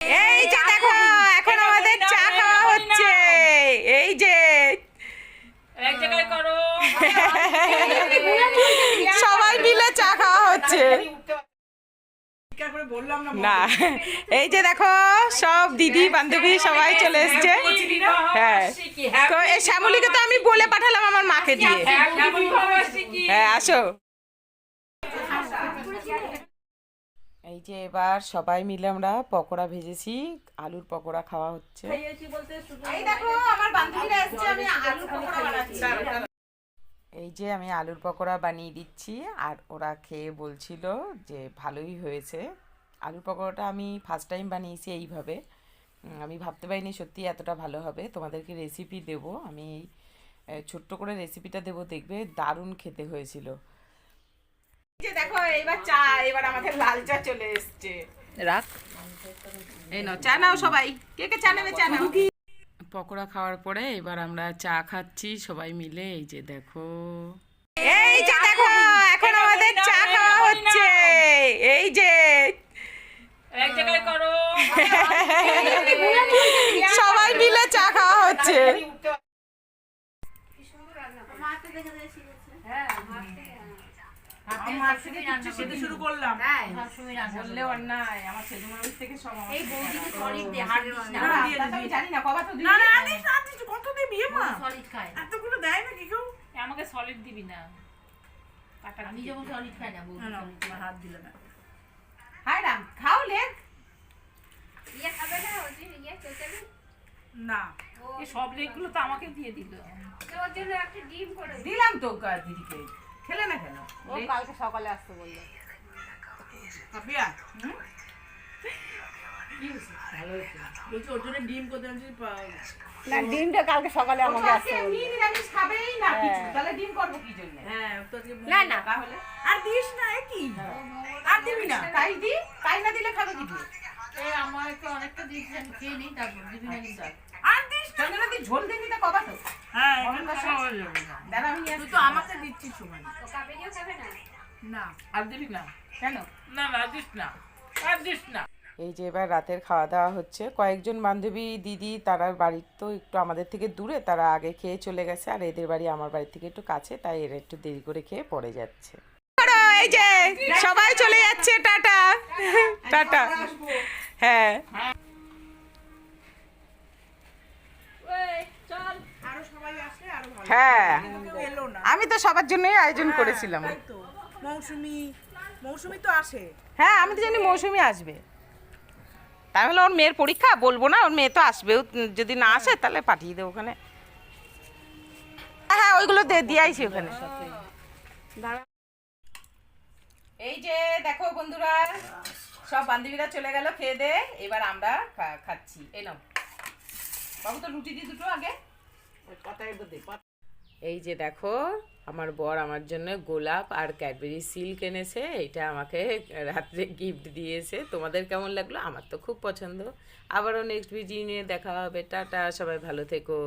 এই যে দেখো এখন আমাদের চা খাওয়া হচ্ছে। এই যে এক জায়গায় করো সবাই মিলে চা খাওয়া হচ্ছে। না না এই যে দেখো সব দিদি বান্ধবী সবাই চলে এসছে। হ্যাঁ। তো এই শ্যামলীকে তো আমি বলে পাঠালাম আমার মাকে দিয়ে। হ্যাঁ আসো। এই যে এবার সবাই মিলে আমরা পকোড়া ভেজেছি আলুর পকোড়া খাওয়া হচ্ছে। এই দেখো আমার বান্ধবীরা এসছে আমি আলুর পকোড়া বানাচ্ছি। এই যে আমি আলুর পকোড়া বানিয়ে দিচ্ছি আর ওরা খেয়ে বলছিল যে ভালোই হয়েছে। আলুর পকোড়াটা আমি ফার্স্ট টাইম বানিয়েছি এইভাবে। আমি ভাবতে পারিনি সত্যি এতটা ভালো হবে। তোমাদেরকে রেসিপি দেব। আমি এই ছোট্ট করে রেসিপিটা দেবো দেখবে দারুণ খেতে হয়েছিল। এবার চা এবার আমাদের লাল চা চলে এসছে। রাখ। এই নাও চা নাও সবাই। কে কে চা নেবে চা নাও। পকোড়া খাওয়ার পরে এবার আমরা চা খাচ্ছি সবাই মিলে এই যে দেখো। এই যে দেখো এখন আমাদের চা খাওয়া হচ্ছে। এই যে। এক জায়গায় করো। সবাই মিলে চা খাওয়া হচ্ছে। সেটা শুরু করলাম। বললে অন্যায় আমার ছেলে মানুষ থেকে সব এই বৌদিকে সলিড দে তা তো আমি জানি না কবা তো না না আনিস কত দিয়ে মা? সলিড খায়। এতগুলো দেয় না কি কেউ আমাকে সলিড দিবি না। আমি যেমন সলিড খাই না বৌদি হাত দিলে না। হাই রাম খাও লেগ ইয়ে খাবে না ইয়ে চোচালি না। এই সব লেগগুলো তো আমাকে দিয়ে দিল। তো ওর জন্য একটা ডিম করে দিলাম তো দিদিকে। কালকে সকালে আসতে বলল। না ডিমটা কালকে সকালে আমাকে আসতে খাবেই না কিছু। তাহলে ডিম করব কি জন্য? হ্যাঁ তো না না। তাহলে। আর দিস না কি? আর দিবি না? তাই দি তাই না দিলে খাবে কি দিয়ে এই অনেকটা দিয়েছিস খেয়ে নিই তারপর দিবি না কিন্তু আর। আর দিস না। চন্দ্রনা দি ঝোল দিবি তো কবা তো? হ্যাঁ গরম খাওয়া যাবে। না দাদা আমি তুই তো আমাকে দিচ্ছিস সময়। ও কাবেরিও খাবে না? না। আর দিবি না? কেন? না না দিস না। আর দিস না। এই যে এবার রাতের খাওয়া দাওয়া হচ্ছে। কয়েকজন বান্ধবী দিদি তারা বাড়ির তো একটু আমাদের থেকে দূরে তারা আগে খেয়ে চলে গেছে আর এদের বাড়ি আমার বাড়ি থেকে একটু কাছে তাই এরা একটু দেরি করে খেয়ে পড়ে যাচ্ছে। এই যে সবাই চলে যাচ্ছে টাটা। টাটা। হ্যাঁ। সবাই আসলে আরও ভালো। হ্যাঁ। কেউ এলো না। আমি তো সবার জন্যই আয়োজন করেছিলাম। তো। মৌসুমি মৌসুমি তো আসে। হ্যাঁ আমি তো জানি মৌসুমি আসবে। তাই হলো ওর মেয়ের পরীক্ষা? বলব না ওর মেয়ে তো আসবেও। যদি না আসে তাহলে পাঠিয়ে দেবো ওখানে। হ্যাঁ ওইগুলো দিয়ে দিয়েছি ওখানে। এই যে দেখো বন্ধুরা। সব বান্ধবীরা চলে গেল খেয়ে দে এবার আমরা খাচ্ছি। এই নাও। বাবু তো রুটি দি দুটো আগে। এই যে দেখো আমার বর আমার জন্য গোলাপ আর ক্যাডবেরি সিল্ক এনেছে এটা আমাকে রাত্রে গিফট দিয়েছে। তোমাদের কেমন লাগল? আমার তো খুব পছন্দ। আবারও নেক্সট ভিডিও নিয়ে দেখা হবে। টাটা সবাই ভালো থেকো।